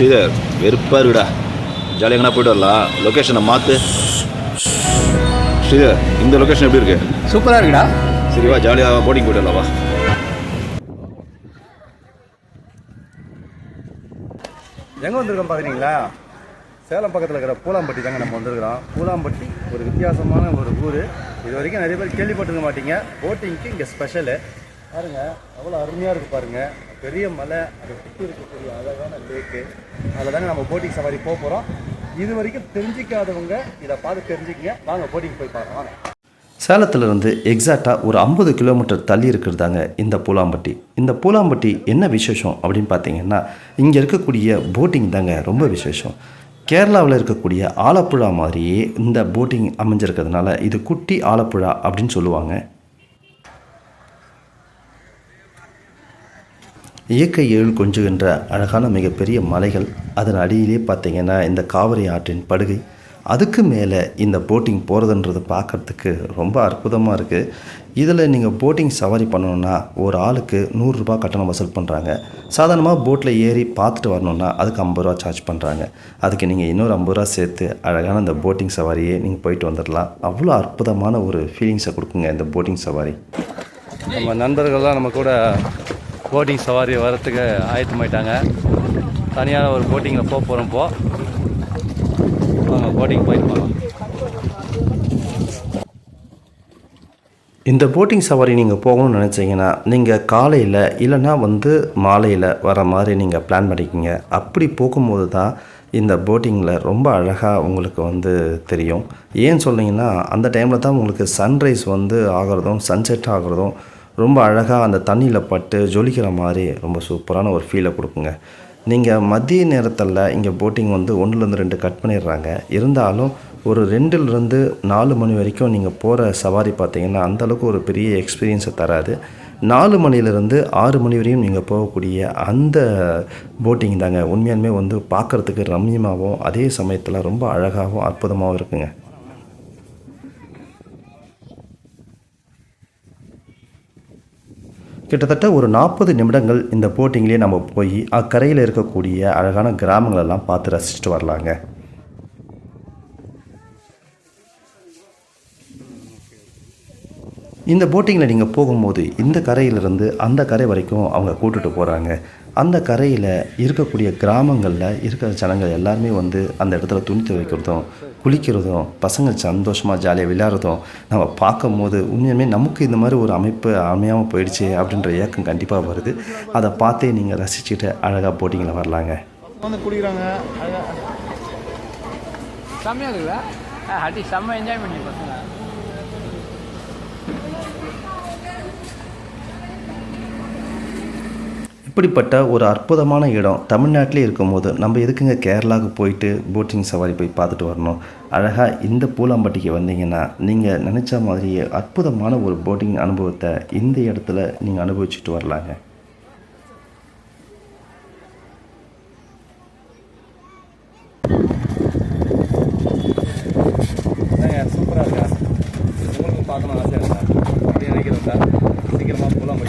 ஸ்ரீதர் வெறுப்பாக இருக்குடா ஜாலியாக எங்கனா போயிட்டு வரலாம். லொக்கேஷனை மாற்று ஸ்ரீதர் இந்த லொக்கேஷன் எப்படி இருக்கு? சூப்பராக இருக்குடா. சரி வா ஜாலியாக போட்டிங் போயிட்டு வரலாம் வா. எங்கே வந்திருக்கோம் பார்க்குறீங்களா சேலம் பக்கத்தில் இருக்கிற பூலாம்பட்டி தாங்க நம்ம வந்திருக்கிறோம். பூலாம்பட்டி ஒரு வித்தியாசமான ஒரு ஊர். இது வரைக்கும் நிறைய பேர் கேள்விப்பட்டிருக்க மாட்டீங்க. போட்டிங்க்கு இங்கே ஸ்பெஷலு பாருங்க அவ்வளோ அருமையாக இருக்குது பாருங்க. பெரிய மலை அதை சுற்றி இருக்கக்கூடிய அழகான லேக்கு அதில் தாங்க நம்ம போட்டிங் சவாரி போக போகிறோம் இது வரைக்கும் தெரிஞ்சிக்காதவங்க இதை பார்த்து தெரிஞ்சுக்கங்க. வாங்க போட்டிங் போய் பாருங்க வாங்க. சேலத்திலிருந்து எக்ஸாக்டாக ஒரு ஐம்பது கிலோமீட்டர் தள்ளி இருக்கிறதாங்க இந்த பூலாம்பட்டி. இந்த பூலாம்பட்டி என்ன விசேஷம் அப்படின்னு பார்த்தீங்கன்னா இங்கே இருக்கக்கூடிய போட்டிங் தாங்க ரொம்ப விசேஷம். கேரளாவில் இருக்கக்கூடிய ஆலப்புழா மாதிரியே இந்த போட்டிங் அமைஞ்சிருக்கிறதுனால இது குட்டி ஆலப்புழா அப்படின்னு சொல்லுவாங்க. இயற்கை எழில் கொஞ்சுகின்ற அழகான மிகப்பெரிய மலைகள் அதன் அடியிலே பார்த்தீங்கன்னா இந்த காவிரி ஆற்றின் படுகை. அதுக்கு மேலே இந்த போட்டிங் போகிறதுன்றது பார்க்குறதுக்கு ரொம்ப அற்புதமாக இருக்குது இதில் நீங்கள் போட்டிங் சவாரி பண்ணணுன்னா ஒரு ஆளுக்கு நூறுரூபா கட்டணம் வசூல் பண்ணுறாங்க. சாதாரணமாக போட்டில் ஏறி பார்த்துட்டு வரணுன்னா அதுக்கு ஐம்பது ரூபா சார்ஜ் பண்ணுறாங்க. அதுக்கு நீங்கள் இன்னொரு ஐம்பது ரூபா சேர்த்து அழகான அந்த போட்டிங் சவாரியே நீங்கள் போயிட்டு வந்துடலாம். அவ்வளோ அற்புதமான ஒரு ஃபீலிங்ஸை கொடுக்குங்க இந்த போட்டிங் சவாரி. நம்ம நண்பர்கள்லாம் நம்ம கூட போட்டிங் சவாரி வரத்துக்கு ஆயத்தமாயிட்டாங்க தனியான ஒரு போட்டிங்கில் போக போகிறோம் இப்போ. வாங்க போட்டிங் போயிட்டு போகலாம் இந்த போட்டிங் சவாரி நீங்கள் போகணும்னு நினச்சிங்கன்னா நீங்கள் காலையில் இல்லைன்னா வந்து மாலையில் வர மாதிரி நீங்கள் பிளான் பண்ணிக்கிங்க அப்படி போகும்போது தான் இந்த போட்டிங்கில் ரொம்ப அழகாக உங்களுக்கு வந்து தெரியும். ஏன் சொன்னீங்கன்னா அந்த டைமில் தான் உங்களுக்கு சன்ரைஸ் வந்து ஆகிறதும் சன்செட் ஆகிறதும் ரொம்ப அழகாக அந்த தண்ணியில் பட்டு ஜொலிக்கிற மாதிரி ரொம்ப சூப்பரான ஒரு ஃபீலை கொடுக்குங்க. நீங்கள் மதிய நேரத்தில் இங்கே போட்டிங் வந்து ஒன்றுலேருந்து ரெண்டு கட் பண்ணிடுறாங்க. இருந்தாலும் ஒரு ரெண்டுலேருந்து நாலு மணி வரைக்கும் நீங்கள் போகிற சவாரி பார்த்தீங்கன்னா அந்தளவுக்கு ஒரு பெரிய எக்ஸ்பீரியன்ஸை தராது. நாலு மணிலேருந்து ஆறு மணி வரையும் நீங்கள் போகக்கூடிய அந்த போட்டிங் தாங்க. உண்மையாலுமே வந்து பார்க்குறதுக்கு ரம்மியமாகவும் அதே சமயத்தில் ரொம்ப அழகாகவும் அற்புதமாகவும் இருக்குங்க. கிட்டத்தட்ட ஒரு நாற்பது நிமிடங்கள் இந்த போட்டிங்லேயே நம்ம போய் அக்கரையில் இருக்கக்கூடிய அழகான கிராமங்களெல்லாம் பார்த்து ரசிச்சுட்டு வரலாங்க. இந்த போட்டிங்கில் நீங்கள் போகும்போது இந்த கரையிலிருந்து அந்த கரை வரைக்கும் அவங்க கூட்டுட்டு போகிறாங்க அந்த கரையில் இருக்கக்கூடிய கிராமங்களில் இருக்கிற ஜனங்கள் எல்லாருமே வந்து அந்த இடத்துல துணி துவைக்கிறதும் குளிக்கிறதும் பசங்க சந்தோஷமாக ஜாலியாக விளையாடுறதும் நம்ம பார்க்கும்போது உண்மையுமே நமக்கு இந்த மாதிரி ஒரு அமைப்பு அமையாமல் போயிடுச்சு அப்படின்ற ஏக்கம் கண்டிப்பாக வருது. அதை பார்த்தே நீங்கள் ரசிச்சுட்டு அழகாக போட்டிங்கில் வரலாங்க. வந்து குடிக்கிறாங்க செம்மையாக இருக்குல்ல? அடி செம்ம என்ஜாய் பண்ணி பசங்க. இப்படிப்பட்ட ஒரு அற்புதமான இடம் தமிழ்நாட்டிலே இருக்கும்போது நம்ம எதுக்குங்க கேரளாவுக்கு போயிட்டு போட்டிங் சவாரி போய் பார்த்துட்டு வரணும்? அழகாக இந்த பூலாம்பட்டிக்கு வந்தீங்கன்னா நீங்கள் நினச்ச மாதிரியே அற்புதமான ஒரு போட்டிங் அனுபவத்தை இந்த இடத்துல நீங்கள் அனுபவிச்சுட்டு வரலாங்க. சூப்பராக இருக்கா? உங்களுக்கும் பார்க்கணும் ஆசையாக இருக்கா? அப்படி நினைக்கிறேன் சார் சீக்கிரமாக போகலாம்